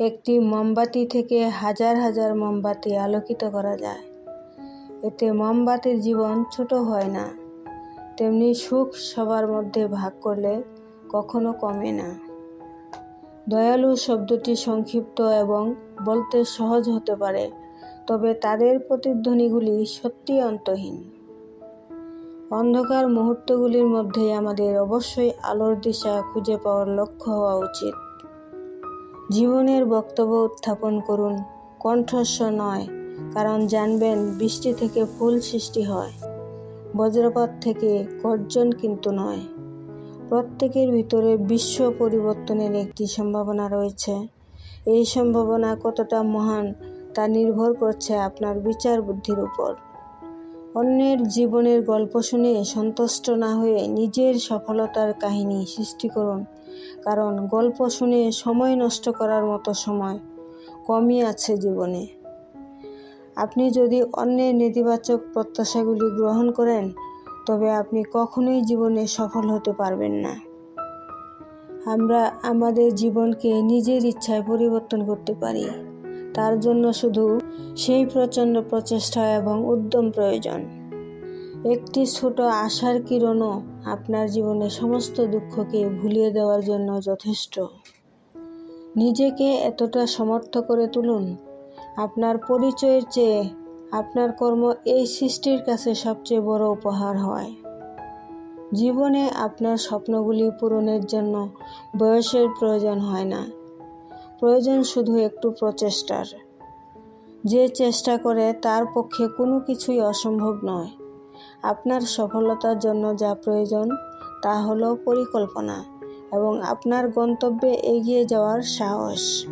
একটি মোমবাতি থেকে হাজার হাজার মোমবাতি আলোকিত করা যায়। এতে মোমবাতির জীবন ছোট হয় না। তেমনি সুখ সবার মধ্যে ভাগ করলে কখনো কমে না। দয়ালু শব্দটি সংক্ষিপ্ত এবং বলতে সহজ হতে পারে, তবে তাদের প্রতিধ্বনিগুলি সত্যি অন্তহীন। অন্ধকার মুহূর্তগুলির মধ্যে আমাদের অবশ্যই আলোর দিশা খুঁজে পাওয়ার লক্ষ্য হওয়া উচিত। জীবনের বক্তব্য উত্থাপন করুন। কণ্ঠস্বর নয়, কারণ জানবেন বৃষ্টি থেকে ফুল সৃষ্টি হয়। বজ্রপাত থেকে গর্জন কিন্তু নয়। প্রত্যেকের ভিতরে বিশ্ব পরিবর্তনের একটি সম্ভাবনা রয়েছে। এই সম্ভাবনা কতটা মহান, তা নির্ভর করছে আপনার বিচার বুদ্ধির উপর। অন্যের জীবনের গল্প শুনে সন্তুষ্ট না হয়ে নিজের সফলতার কাহিনী সৃষ্টি করুন। কারণ গল্প শুনে সময় নষ্ট করার মতো সময় কমই আছে জীবনে। আপনি যদি অন্যের নেতিবাচক প্রত্যাশাগুলি গ্রহণ করেন, তবে আপনি কখনোই জীবনে সফল হতে পারবেন না। আমরা আমাদের জীবনকে নিজের ইচ্ছায় পরিবর্তন করতে পারি। তার জন্য শুধু সেই প্রচণ্ড প্রচেষ্টা এবং উদ্যম প্রয়োজন। একটি ছোট আশার কিরণও আপনার জীবনে সমস্ত দুঃখকে ভুলিয়ে দেওয়ার জন্য যথেষ্ট। নিজেকে এতটা সমর্থ করে তুলুন। আপনার পরিচয়ের চেয়ে আপনার কর্ম এই সৃষ্টির কাছে সবচেয়ে বড় উপহার হয়। জীবনে আপনার স্বপ্নগুলি পূরণের জন্য বয়সের প্রয়োজন হয় না। প্রয়োজন শুধু একটু প্রচেষ্টার। যে চেষ্টা করে তার পক্ষে কোনো কিছুই অসম্ভব নয়। আপনার সফলতার জন্য যা প্রয়োজন, তা হলো পরিকল্পনা এবং আপনার গন্তব্যে এগিয়ে যাওয়ার সাহস।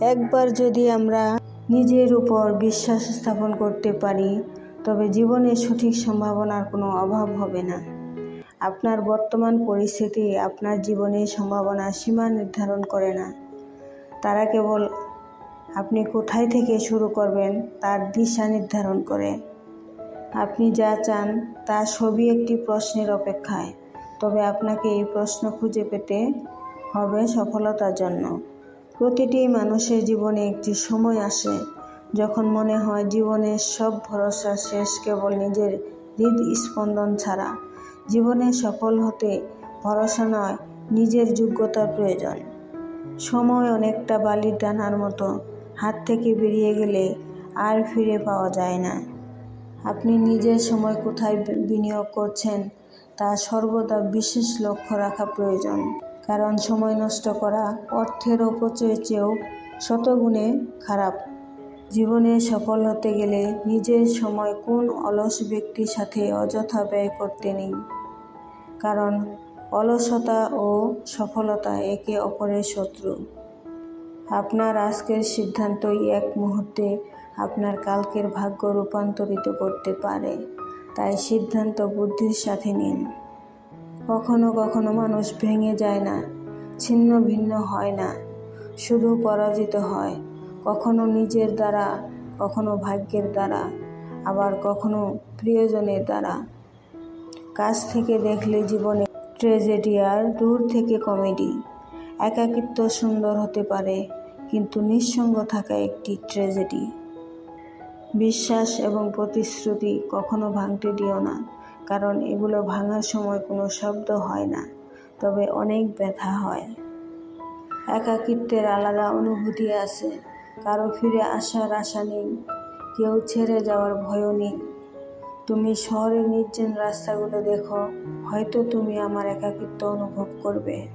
একবার যদি আমরা নিজের উপর বিশ্বাস স্থাপন করতে পারি, তবে জীবনে সঠিক সম্ভাবনার কোনো অভাব হবে না। আপনার বর্তমান পরিস্থিতি আপনার জীবনের সম্ভাবনার সীমা নির্ধারণ করে না। তারা কেবল আপনি কোথায় থেকে শুরু করবেন তার দিশা নির্ধারণ করে। আপনি যা চান তা সবই একটি প্রশ্নের অপেক্ষায়। তবে আপনাকে এই প্রশ্ন খুঁজে পেতে হবে সফলতার জন্য। প্রতিটি মানুষের জীবনে একটি সময় আসে, যখন মনে হয় জীবনের সব ভরসা শেষ, কেবল নিজের হৃদ স্পন্দন ছাড়া। জীবনে সফল হতে ভরসা নয়, নিজের যোগ্যতার প্রয়োজন। সময় অনেকটা বালির ডানার মতো, হাত থেকে বেরিয়ে গেলে আর ফিরে পাওয়া যায় না। আপনি নিজের সময় কোথায় বিনিয়োগ করছেন, তা সর্বদা বিশেষ লক্ষ্য রাখা প্রয়োজন। কারণ সময় নষ্ট করা অর্থের অপচয়ের চেয়েও শতগুণে খারাপ। জীবনে সফল হতে গেলে নিজের সময় কোন অলস ব্যক্তির সাথে অযথা ব্যয় করতে নেই। কারণ অলসতা ও সফলতা একে অপরের শত্রু। আপনার আজকের সিদ্ধান্তই এক মুহূর্তে আপনার কালকের ভাগ্য রূপান্তরিত করতে পারে। তাই সিদ্ধান্ত বুদ্ধির সাথে নিন। কখনো কখনো মানুষ ভেঙে যায় না, ছিন্ন ভিন্ন হয় না, শুধু পরাজিত হয়, কখনো নিজের দ্বারা, কখনো ভাগ্যের দ্বারা, আবার কখনো প্রিয়জনের দ্বারা। কাছ থেকে দেখলে জীবনে ট্রেজেডি আর দূর থেকে কমেডি। একাকিত্ব সুন্দর হতে পারে, কিন্তু নিঃসঙ্গ থাকা একটি ট্রেজেডি। বিশ্বাস এবং প্রতিশ্রুতি কখনো ভাঙতে দিও না, কারণ এগুলো ভাঙার সময় কোনো শব্দ হয় না, তবে অনেক ব্যথা হয়। একাকিত্বের আলাদা অনুভূতি আছে, কারও ফিরে আসার আশা নেই, কেউ ছেড়ে যাওয়ার ভয়ও নেই। তুমি শহরের নির্জন রাস্তাগুলো দেখো, হয়তো তুমি আমার একাকিত্ব অনুভব করবে।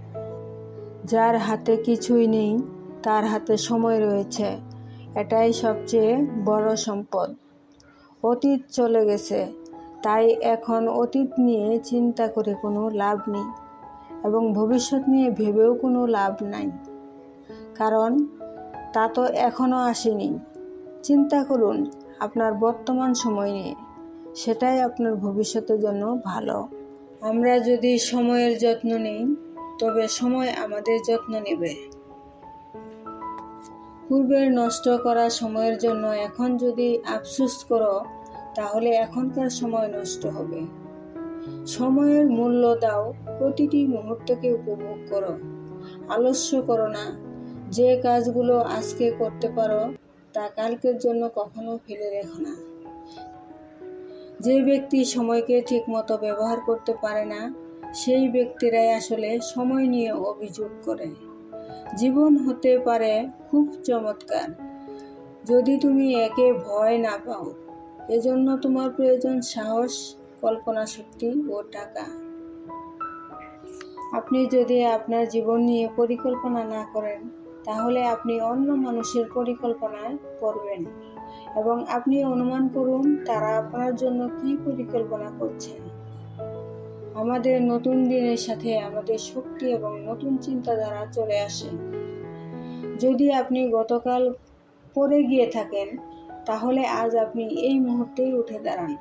যার হাতে কিছুই নেই, তার হাতে সময় রয়েছে। এটাই সবচেয়ে বড় সম্পদ। অতীত চলে গেছে, তাই এখন অতীত নিয়ে চিন্তা করে কোনো লাভ নেই এবং ভবিষ্যৎ নিয়ে ভেবেও কোনো লাভ নাই। কারণ তা তো এখনও আসেনি। চিন্তা করুন, আপনার বর্তমান সময় নিয়ে, সেটাই আপনার ভবিষ্যতের জন্য ভালো। আমরা যদি সময়ের যত্ন নিই, তবে সময় আমাদের যত্ন নেবে। পূর্বের নষ্ট করা সময়ের জন্য এখন যদি আফসোস করো, তাহলে এখনকার সময় নষ্ট হবে। সময়ের মূল্য দাও, প্রতিটি মুহূর্তকে উপভোগ করো। আলস্য করো না, যে কাজগুলো আজকে করতে পারো, তা কালকের জন্য কখনো ফেলে রেখো না। যে ব্যক্তি সময়কে ঠিকমতো ব্যবহার করতে পারে না, সেই ব্যক্তিরাই আসলে সময় নিয়ে অভিযোগ করে। জীবন হতে পারে খুব চমৎকার। যদি তুমি একে ভয় না পাও, এজন্য তোমার প্রয়োজন সাহস, কল্পনা শক্তি ও টাকা। আপনি যদি আপনার জীবন নিয়ে পরিকল্পনা না করেন, তাহলে আপনি অন্য মানুষের পরিকল্পনায় পড়বেন এবং আপনি অনুমান করুন তারা আপনার জন্য কি পরিকল্পনা করছেন আমাদের নতুন দিনের সাথে আমাদের শক্তি এবং নতুন চিন্তাধারা চলে আসে। যদি আপনি গতকাল পড়ে গিয়ে থাকেন, তাহলে আজ আপনি এই মুহূর্তেই উঠে দাঁড়ান।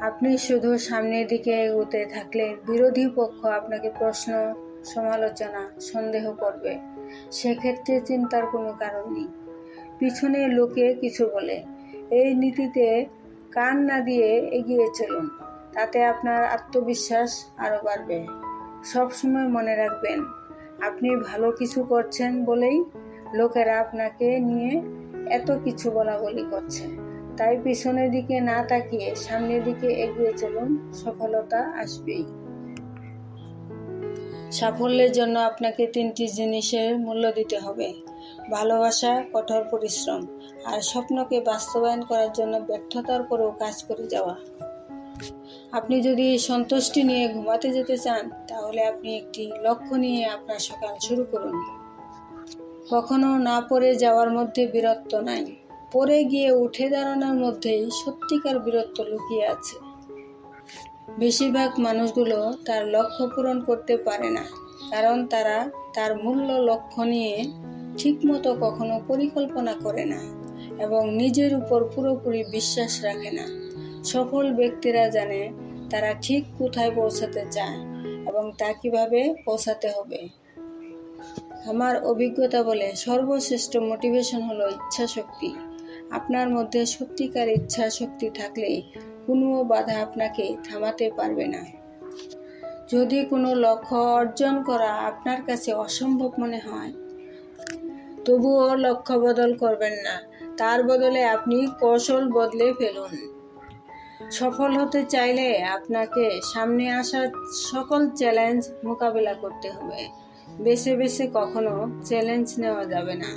আপনি শুধু সামনের দিকে এগোতে থাকলে বিরোধী পক্ষ আপনাকে প্রশ্ন, সমালোচনা, সন্দেহ করবে। সেক্ষেত্রে চিন্তার কোনো কারণ নেই। পিছনে লোকে কিছু বলে, এই নীতিতে কান না দিয়ে এগিয়ে চলুন। তাতে আপনার আত্মবিশ্বাস আরও বাড়বে। সবসময় মনে রাখবেন, আপনি ভালো কিছু করছেন বলেই লোকেরা আপনাকে নিয়ে এত কিছু বলা বলি করছে। তাই পিছনের দিকে না তাকিয়ে সামনের দিকে এগিয়ে চলুন, সফলতা আসবেই। সাফল্যের জন্য আপনাকে তিনটি জিনিসের মূল্য দিতে হবে। ভালোবাসা, কঠোর পরিশ্রম আর স্বপ্নকে বাস্তবায়ন করার জন্য ব্যর্থতার পরেও কাজ করে যাওয়া। আপনি যদি সন্তুষ্টি নিয়ে ঘুমাতে যেতে চান, তাহলে আপনি একটি লক্ষ্য নিয়ে আপনার সকাল শুরু করুন। কখনো না পড়ে যাওয়ার মধ্যে বীরত্ব নাই। পড়ে গিয়ে উঠে দাঁড়ানোর মধ্যেই সত্যিকার বীরত্ব লুকিয়ে আছে। বেশিরভাগ মানুষগুলো তার লক্ষ্য পূরণ করতে পারে না, কারণ তারা তার মূল্য লক্ষ্য নিয়ে ঠিকমতো কখনো পরিকল্পনা করে না এবং নিজের উপর পুরোপুরি বিশ্বাস রাখে না। সফল ব্যক্তিরা জানে তারা ঠিক কোথায় পৌঁছাতে চায় এবং তা কীভাবে পৌঁছাতে হবে। আমার অভিজ্ঞতা বলে সর্বশ্রেষ্ঠ মোটিভেশন হলো ইচ্ছা শক্তি আপনার মধ্যে সত্যিকার ইচ্ছা শক্তি থাকলেই কোনো বাধা আপনাকে থামাতে পারবে না। যদি কোনো লক্ষ্য অর্জন করা আপনার কাছে অসম্ভব মনে হয়, তবুও লক্ষ্য বদল করবেন না। তার বদলে আপনি কৌশল বদলে ফেলুন। সফল হতে চাইলে আপনাকে সামনে আসা সকল চ্যালেঞ্জ মোকাবেলা করতে হবে। বেছে বেছে কখনো চ্যালেঞ্জ নেওয়া যাবে না।